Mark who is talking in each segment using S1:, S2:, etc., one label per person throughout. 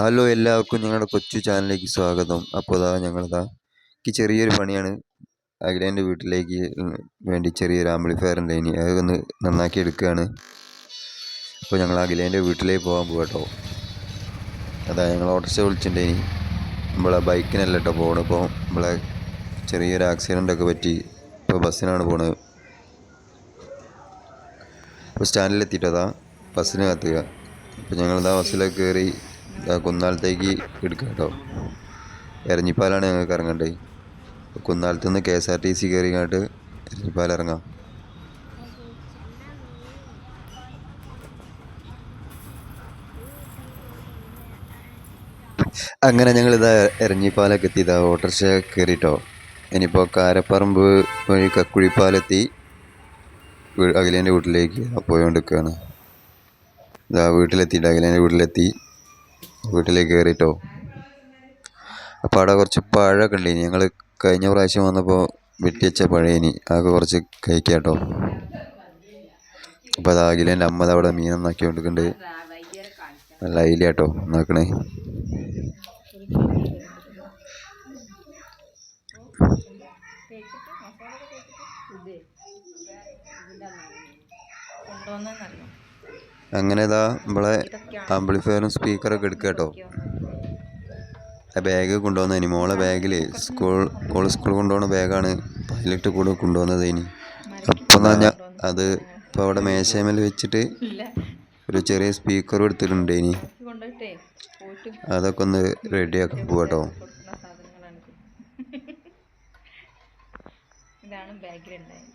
S1: Hello എല്ലാവർക്കും ഞങ്ങളുടെ കൊച്ചു ചാനലിലേക്ക് സ്വാഗതം. അപ്പോൾ അതാ ഞങ്ങളിതാ എനിക്ക് ചെറിയൊരു പണിയാണ്. അഖിലേന്റെ വീട്ടിലേക്ക് വേണ്ടി ചെറിയൊരു ആംബ്ലിഫയറിന്റെ ഇനി അതൊന്ന് നന്നാക്കി എടുക്കുകയാണ്. അപ്പോൾ ഞങ്ങൾ അഖിലേന്റെ വീട്ടിലേക്ക് പോകാൻ പോകട്ടോ കേട്ടോ അതാ ഞങ്ങൾ ഓട്ടോറിക്ഷ വിളിച്ചിട്ടുണ്ട് ഇനി. നമ്മളെ ബൈക്കിനല്ല കേട്ടോ പോകണം ഇപ്പോൾ നമ്മളെ ചെറിയൊരു ആക്സിഡന്റ് ഒക്കെ പറ്റി ഇപ്പോൾ ബസ്സിനാണ് പോണത്. അപ്പോൾ സ്റ്റാൻഡിലെത്തിയിട്ടതാ ബസ്സിന് കത്തുക അപ്പോൾ ഞങ്ങളിതാ ബസ്സിലൊക്കെ കയറി കുന്നാലത്തേക്ക് എടുക്കുക കേട്ടോ. എരഞ്ഞിപ്പാലാണ് ഞങ്ങൾക്ക് ഇറങ്ങേണ്ടത് കുന്നാലത്ത് നിന്ന് K S R T C കയറിങ്ങാട്ട് Eranhipal ഇറങ്ങാം. അങ്ങനെ ഞങ്ങൾ ഇതാ എരഞ്ഞിപ്പാലൊക്കെ എത്തി. ഇതാ ഓട്ടോറിക്ഷ കയറിയിട്ടോ ഇനിയിപ്പോൾ കാരപ്പറമ്പ് വഴി കക്കുഴിപ്പാലെത്തി. അഖിലേന്റെ വീട്ടിലേക്ക് പോയോണ്ടിരിക്കുകയാണ് ഇതാ വീട്ടിലെത്തിയിട്ട് അഖിലേന്റെ വീട്ടിലെത്തി. വീട്ടിലേക്ക് കയറിയിട്ടോ അപ്പോൾ അവിടെ കുറച്ച് പഴമൊക്കെ ഉണ്ട് ഞങ്ങൾ കഴിഞ്ഞ പ്രാവശ്യം വന്നപ്പോൾ വെട്ടിവെച്ച പഴയനി അതൊക്കെ കുറച്ച് കഴിക്കാം കേട്ടോ അപ്പോൾ അത് അഖിലേന്റെ അമ്മ അവിടെ മീൻ നന്നാക്കി കൊണ്ടിരിക്കുന്നുണ്ട്. നല്ല അയില കേട്ടോ നന്നാക്കണേ
S2: കൊണ്ടുവന്നറിയോ
S1: അങ്ങനെ ഇതാ നമ്മളെ ആംപ്ലിഫയറും സ്പീക്കറൊക്കെ എടുക്കുക കേട്ടോ. ആ ബാഗ് കൊണ്ടുവന്ന ഇനി മോളെ ബാഗിൽ സ്കൂൾ മോൾ സ്കൂൾ കൊണ്ടുപോകുന്ന ബാഗാണ് പൈലറ്റ് കൂടെ കൊണ്ടുവന്നത് ഇനി. അപ്പോൾ ഞാൻ അത് ഇപ്പോൾ അവിടെ മേശമേൽ വെച്ചിട്ട് ഒരു ചെറിയ സ്പീക്കറും എടുത്തിട്ടുണ്ട് ഇനി. അതൊക്കെ ഒന്ന് റെഡിയാക്കാൻ പോകട്ടോ.
S2: ഇതാണ് ബാഗിലുണ്ടായത്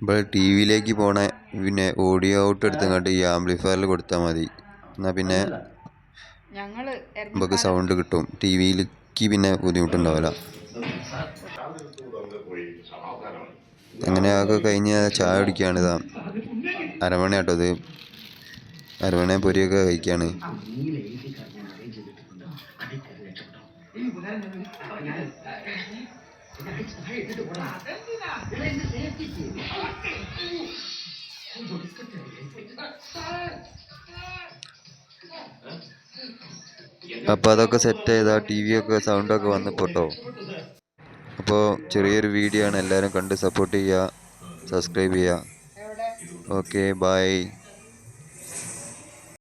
S1: ഇപ്പോൾ ടി വിയിലേക്ക് പോണ പിന്നെ ഓഡിയോ ഔട്ട് എടുത്തങ്ങോട്ട് ഈ ആംപ്ലിഫയറിൽ കൊടുത്താൽ മതി. എന്നാൽ പിന്നെ നമുക്ക് സൗണ്ട് കിട്ടും. ടി വിയിലേക്ക് പിന്നെ ബുദ്ധിമുട്ടുണ്ടാവില്ല. അങ്ങനെ അതൊക്കെ കഴിഞ്ഞ് ചായ കുടിക്കുകയാണ് ഇതാ. അരമണ കേട്ടോ ഇത്. അരമണ പൊരിയൊക്കെ കഴിക്കുകയാണ് അപ്പോൾ അതൊക്കെ സെറ്റ് ചെയ്താൽ ടി വി ഒക്കെ സൗണ്ടൊക്കെ വന്നപ്പോൾ കേട്ടോ അപ്പോൾ ചെറിയൊരു വീഡിയോ ആണ്. എല്ലാവരും കണ്ട് സപ്പോർട്ട് ചെയ്യുക സബ്സ്ക്രൈബ് ചെയ്യുക ഓക്കെ ബൈ